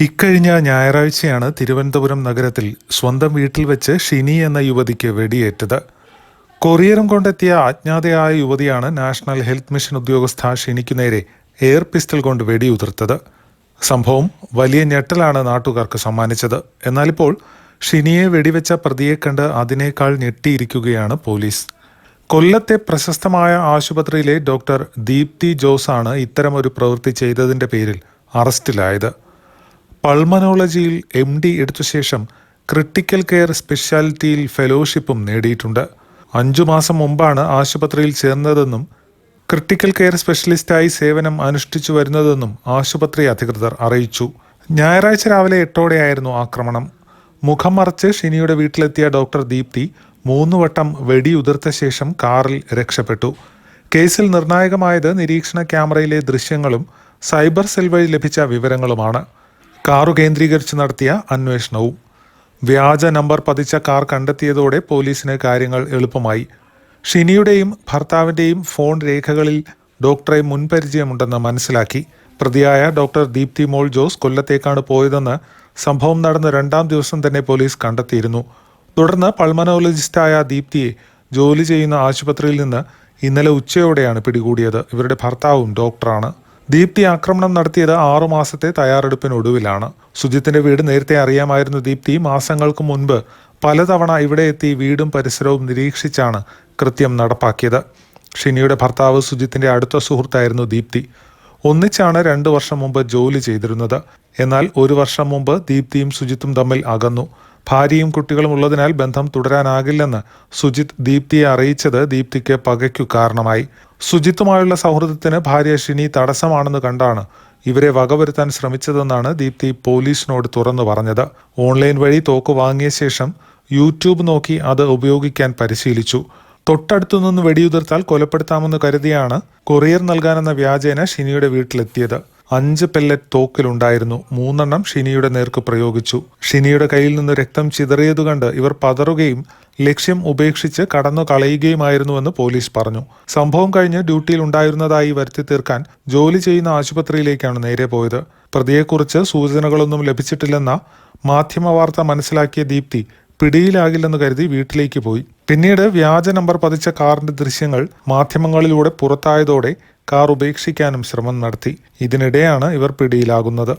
ഇക്കഴിഞ്ഞ ഞായറാഴ്ചയാണ് തിരുവനന്തപുരം നഗരത്തിൽ സ്വന്തം വീട്ടിൽ വെച്ച് ഷിനി എന്ന യുവതിക്ക് വെടിയേറ്റത്. കൊറിയറും കൊണ്ടെത്തിയ അജ്ഞാതയായ യുവതിയാണ് നാഷണൽ ഹെൽത്ത് മിഷൻ ഉദ്യോഗസ്ഥ ഷിനിക്ക് നേരെ എയർ പിസ്റ്റൾ കൊണ്ട് വെടിയുതിർത്തത്. സംഭവം വലിയ ഞെട്ടലാണ് നാട്ടുകാർക്ക് സമ്മാനിച്ചത്. എന്നാലിപ്പോൾ ഷിനിയെ വെടിവെച്ച പ്രതിയെ കണ്ട് അതിനേക്കാൾ ഞെട്ടിയിരിക്കുകയാണ് പോലീസ്. കൊല്ലത്തെ പ്രശസ്തമായ ആശുപത്രിയിലെ ഡോക്ടർ ദീപ്തി ജോസാണ് ഇത്തരമൊരു പ്രവൃത്തി ചെയ്തതിന്റെ പേരിൽ അറസ്റ്റിലായത്. പൾമനോളജിയിൽ എം ഡി എടുത്ത ശേഷം ക്രിട്ടിക്കൽ കെയർ സ്പെഷ്യാലിറ്റിയിൽ ഫെലോഷിപ്പും നേടിയിട്ടുണ്ട്. അഞ്ചു മാസം മുമ്പാണ് ആശുപത്രിയിൽ ചേർന്നതെന്നും ക്രിട്ടിക്കൽ കെയർ സ്പെഷ്യലിസ്റ്റായി സേവനം അനുഷ്ഠിച്ചു വരുന്നതെന്നും ആശുപത്രി അധികൃതർ അറിയിച്ചു. ഞായറാഴ്ച രാവിലെ എട്ടോടെയായിരുന്നു ആക്രമണം. മുഖം മറച്ച് ഷിനിയുടെ വീട്ടിലെത്തിയ ഡോക്ടർ ദീപ്തി മൂന്ന് വട്ടം വെടിയുതിർത്ത ശേഷം കാറിൽ രക്ഷപ്പെട്ടു. കേസിൽ നിർണായകമായത് നിരീക്ഷണ ക്യാമറയിലെ ദൃശ്യങ്ങളും സൈബർ സെൽ വഴി ലഭിച്ച വിവരങ്ങളുമാണ്. കാറു കേന്ദ്രീകരിച്ച് നടത്തിയ അന്വേഷണവും വ്യാജ നമ്പർ പതിച്ച കാർ കണ്ടെത്തിയതോടെ പോലീസിന് കാര്യങ്ങൾ എളുപ്പമായി. ഷിനിയുടെയും ഭർത്താവിന്റെയും ഫോൺ രേഖകളിൽ ഡോക്ടറെ മുൻപരിചയമുണ്ടെന്ന് മനസ്സിലാക്കി. പ്രതിയായ ഡോക്ടർ ദീപ്തി മോൾ ജോസ് കൊല്ലത്തേക്കാണ് പോയതെന്ന് സംഭവം നടന്ന രണ്ടാം ദിവസം തന്നെ പോലീസ് കണ്ടെത്തിയിരുന്നു. തുടർന്ന് പൾമനോളജിസ്റ്റായ ദീപ്തിയെ ജോലി ചെയ്യുന്ന ആശുപത്രിയിൽ നിന്ന് ഇന്നലെ ഉച്ചയോടെയാണ് പിടികൂടിയത്. ഇവരുടെ ഭർത്താവും ഡോക്ടറാണ്. ദീപ്തി ആക്രമണം നടത്തിയത് ആറു മാസത്തെ തയ്യാറെടുപ്പിനൊടുവിലാണ്. സുജിത്തിന്റെ വീട് നേരത്തെ അറിയാമായിരുന്നു ദീപ്തി. മാസങ്ങൾക്ക് മുൻപ് പലതവണ ഇവിടെ എത്തി വീടും പരിസരവും നിരീക്ഷിച്ചാണ് കൃത്യം നടപ്പാക്കിയത്. ഷിനിയുടെ ഭർത്താവ് സുജിത്തിന്റെ അടുത്ത സുഹൃത്തായിരുന്നു ദീപ്തി. ഒന്നിച്ചാണ് രണ്ടു വർഷം മുമ്പ് ജോലി ചെയ്തിരുന്നത്. എന്നാൽ ഒരു വർഷം മുമ്പ് ദീപ്തിയും സുജിത്തും തമ്മിൽ അകന്നു. ഭാര്യയും കുട്ടികളും ഉള്ളതിനാൽ ബന്ധം തുടരാനാകില്ലെന്ന് സുജിത് ദീപ്തിയെ അറിയിച്ചത് ദീപ്തിക്ക് പകയ്ക്കു കാരണമായി. സുജിത്തുമായുള്ള സൗഹൃദത്തിന് ഭാര്യ ഷിനി തടസ്സമാണെന്ന് കണ്ടാണ് ഇവരെ വകവരുത്താൻ ശ്രമിച്ചതെന്നാണ് ദീപ്തി പോലീസിനോട് തുറന്നു പറഞ്ഞത്. ഓൺലൈൻ വഴി തോക്ക് വാങ്ങിയ ശേഷം യൂട്യൂബ് നോക്കി അത് ഉപയോഗിക്കാൻ പരിശീലിച്ചു. തൊട്ടടുത്തു നിന്ന് വെടിയുതിർത്താൽ കൊലപ്പെടുത്താമെന്ന് കരുതിയാണ് കൊറിയർ നൽകാനെന്ന വ്യാജേന ഷിനിയുടെ വീട്ടിലെത്തിയത്. അഞ്ച് പെല്ലറ്റ് തോക്കിലുണ്ടായിരുന്നു. മൂന്നെണ്ണം ഷിനിയുടെ നേർക്ക് പ്രയോഗിച്ചു. ഷിനിയുടെ കയ്യിൽ നിന്ന് രക്തം ചിതറിയതു കണ്ട് ഇവർ പതറുകയും ലക്ഷ്യം ഉപേക്ഷിച്ച് കടന്നു കളയുകയുമായിരുന്നുവെന്ന് പോലീസ് പറഞ്ഞു. സംഭവം കഴിഞ്ഞ് ഡ്യൂട്ടിയിൽ ഉണ്ടായിരുന്നതായി വരുത്തി തീർക്കാൻ ജോലി ചെയ്യുന്ന ആശുപത്രിയിലേക്കാണ് നേരെ പോയത്. പ്രതിയെക്കുറിച്ച് സൂചനകളൊന്നും ലഭിച്ചിട്ടില്ലെന്ന മാധ്യമ വാർത്ത മനസ്സിലാക്കിയ ദീപ്തി പിടിയിലാകില്ലെന്ന് കരുതി വീട്ടിലേക്ക് പോയി. പിന്നീട് വ്യാജ നമ്പർ പതിച്ച കാറിന്റെ ദൃശ്യങ്ങൾ മാധ്യമങ്ങളിലൂടെ പുറത്തായതോടെ കാർ ഉപേക്ഷിക്കാനും ശ്രമം നടത്തി. ഇതിനിടെയാണ് ഇവർ പിടിയിലാകുന്നത്.